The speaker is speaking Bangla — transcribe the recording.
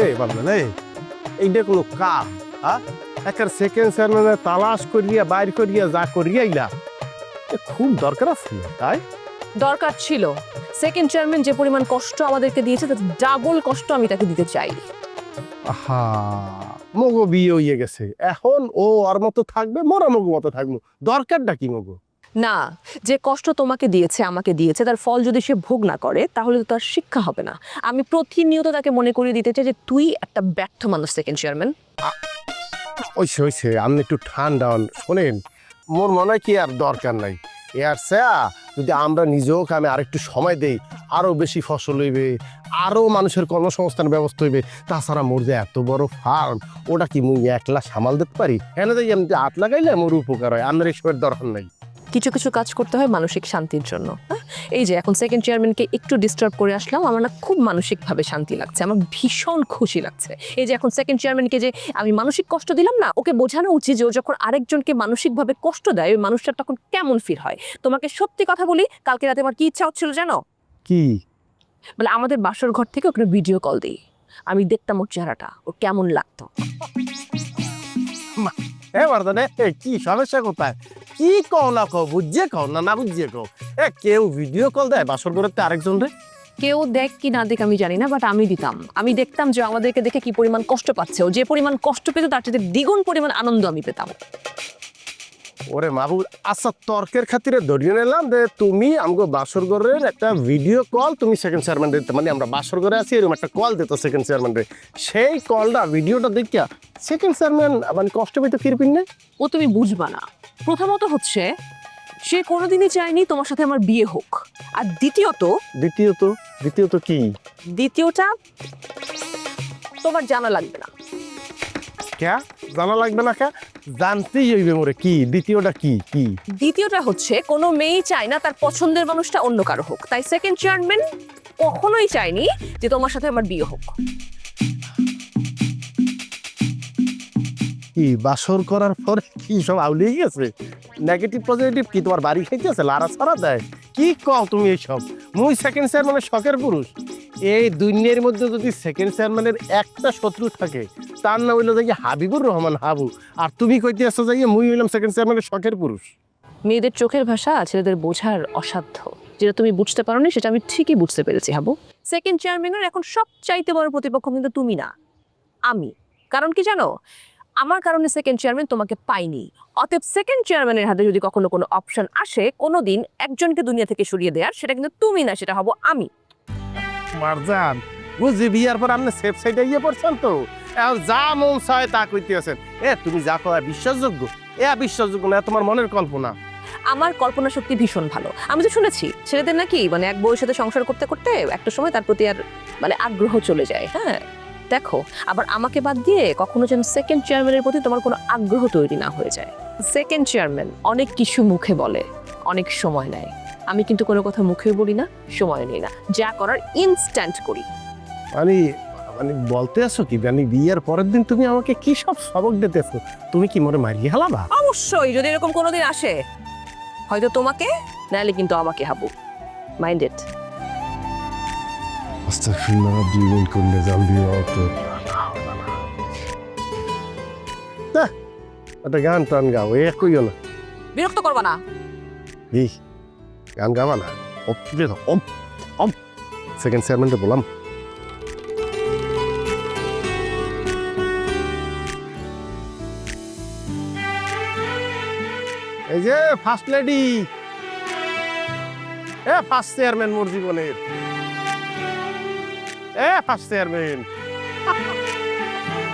এ এইটা কোনো হ্যাঁ? একটা সেকেন্ড চেয়ারম্যানের তালাশ করিয়া বাইর করিয়া যা করিয়া ইলা। খুব দরকার আছে তাই? দরকার ছিল। সেকেন্ড চেয়ারম্যান যে পরিমাণ কষ্ট আমাদেরকে দিয়েছে তার ডাবল কষ্ট আমি তাকে দিতে চাই। আহা মগো বিয়ে হইয়ে গেছে। এখন ও আর মতো থাকবে মোরা মগো মতো থাকব। দরকারটা কি মগো? না, যে কষ্ট তোমাকে দিয়েছে, আমাকে দিয়েছে, তার ফল যদি সে ভোগ না করে, তাহলে তো তার শিক্ষা হবে না। আমি প্রতিনিয়ত তাকে মনে করিয়ে দিতে চাই যে তুই একটা ব্যর্থ মানুষ সেকেন্ড চেয়ারম্যান ওইসে ওইসে আপনি একটু ঠান্ডা হন। শোনেন, মোর মনে হয় কি আর দরকার নাই। এর স্যা, যদি আমরা নিজেও কামে আরেকটু সময় দেই, আরও বেশি ফসল হইবে, আরও মানুষের কর্মসংস্থান ব্যবস্থা হইবে, তাছাড়া মোর যে এত বড় ফার্ম ওটা কি মুই একলা সামাল দিতে পারি? এনে যাই এমনি আট লাগাইলে মোর উপকার হয় আপনার এসবের দরকার নাই। কিছু কিছু কাজ করতে হয় মানসিক শান্তির জন্য? এই যে এখন সেকেন্ড চেয়ারম্যানকে একটু ডিস্টার্ব করে আসলাম আমার না খুব মানসিকভাবে শান্তি লাগছে আমার ভীষণ খুশি লাগছে। এই যে এখন সেকেন্ড চেয়ারম্যানকে যে আমি মানসিক কষ্ট দিলাম না ওকে বোঝানো উচিত যে ও যখন আরেকজনকে মানসিকভাবে কষ্ট দেয় ওই মানুষটা তখন কেমন ফিল হয়? তোমাকে সত্যি কথা বলি কালকে রাতে আমার কি ইচ্ছা হচ্ছিল জানো? কি? বলে আমাদের বাসর ঘর থেকে ওকে ভিডিও কল দিই। আমি দেখতাম ওর চেহারাটা ওর কেমন লাগতো। এ বর্ধনে কি সমস্যা কোথায়? কি কও না কও বুঝিয়ে কও না না বুঝিয়ে কও? এ কেউ ভিডিও কল দেয় বাসর করে আরেকজন রে? কেউ দেখ কি না দেখ আমি জানি না বাট আমি দিতাম। আমি দেখতাম যে আমাদেরকে দেখে কি পরিমাণ কষ্ট পাচ্ছে। ও যে পরিমাণ কষ্ট পেত তার চেয়ে দ্বিগুণ পরিমাণ আনন্দ আমি পেতাম। ওরে মাহবুব আচ্ছা তর্কের খাতিরে ধরিয়ে নিলাম যে তুমি বাসর ঘরের একটা ভিডিও কল তুমি সেকেন্ড চেয়ারম্যান দিতে। মানে আমরা বাসর ঘরে আছি এরকম একটা কল দিত সেকেন্ড চেয়ারম্যান রে। সেই কলটা ভিডিওটা দেখিয়া সেকেন্ড চেয়ারম্যান মানে কষ্ট পেতে ফিরবিন না? ও তুমি বুঝবা না। প্রথমত হচ্ছে সে কোনোদিনই চায়নি তোমার সাথে আমার বিয়ে হোক। আর দ্বিতীয়ত দ্বিতীয়ত? দ্বিতীয়ত কি? দ্বিতীয়টা তোমার জানা লাগবে না। ক্যা? জানা লাগবে না ক্যা? জানতেই হইবে মোরে কি? দ্বিতীয়টা কি? কি? দ্বিতীয়টা হচ্ছে কোনো মেয়েই চায় না তার পছন্দের মানুষটা অন্য কারও হোক। তাই সেকেন্ড চেয়ারম্যান কখনোই চায়নি যে তোমার সাথে আমার বিয়ে হোক। কি বাসর করার পরে কি সব আউলিয়ে গেছে? নেগেটিভ পজিটিভ কি? তোমার বাড়ি খাইতেছে লারা ছাড়া দেয়। কি কও তুমি এইসব? মুই সেকেন্ড চেয়ারম্যানের শখের পুরুষ। এই দুনিয়ার মধ্যে যদি সেকেন্ড চেয়ারম্যানের একটা শত্রু থাকে, তার নাম হইল দেখি হাবিবুর রহমান হাবু। আর তুমি কইতে আসছো যে মুই হইলাম সেকেন্ড চেয়ারম্যানের শখের পুরুষ। মেয়েদের চোখের ভাষা ছেলেদের বোঝার অসাধ্য। যেটা তুমি বুঝতে পারোনি, সেটা আমি ঠিকই বুঝতে পেরেছি, হাবু। সেকেন্ড চেয়ারম্যানের এখন সব চাইতে বড় প্রতিপক্ষ কিন্তু তুমি না। আমি। কারণ কি জানো? আমার কারণে সেকেন্ড চেয়ারম্যান তোমাকে পাইনি অতএব সেকেন্ড চেয়ারম্যানের হাতে যদি কখনো কোনো অপশন আসে কোনোদিন একজনকে দুনিয়া থেকে সরিয়ে দেওয়ার সেটা কিন্তু তুমি না সেটা হব আমি। মারজান বুঝি বিয়ার পর আপনি সেফ সাইডে গিয়ে পড়ছেন তো। যা মন চায় তা কইতে আছেন এ তুমি যা করা বিশ্বাসযোগ্য? এ বিশ্বাসযোগ্য না তোমার মনের কল্পনা। আমার কল্পনা শক্তি ভীষণ ভালো। আমি তো শুনেছি ছেলেদের নাকি মানে এক বউয়ের সাথে সংসার করতে করতে একটা সময় তার প্রতি আর মানে আগ্রহ চলে যায় হ্যাঁ? দেখো আবার আমাকে বাদ দিয়ে কখনো যেন সেকেন্ড চেয়ারম্যানের প্রতি তোমার কোনো আগ্রহ তৈরি না হয়ে যায়। সেকেন্ড চেয়ারম্যান অনেক কিছু মুখে বলে অনেক সময় নেয়। আমি কিন্তু কোনো কথা মুখেও বলি না সময় নিই না। যা করার ইনস্ট্যান্ট করি। মানে মানে বলতে আসো কি মানে বিয়ের পরের দিন তুমি আমাকে কি সব সবক দিতেছো? তুমি কি মনে মারিয়ে হালাবা? অবশ্যই যদি এরকম কোনোদিন আসে। হয়তো তোমাকে নাহলে কিন্তু আমাকে হাবু। মাইন্ডেড আস্তাগফিরুল্লাহ জীবন করলে জানবি অত একটা গান টান গাও এ কইও না বিরক্ত করবা না এই গান গাওয়া না অপ অম অম সেকেন্ড চেয়ারম্যানটা বললাম এই যে ফার্স্ট লেডি এ ফার্স্ট চেয়ারম্যান মোর জীবনের এ ফার্স্ট চেয়ারম্যান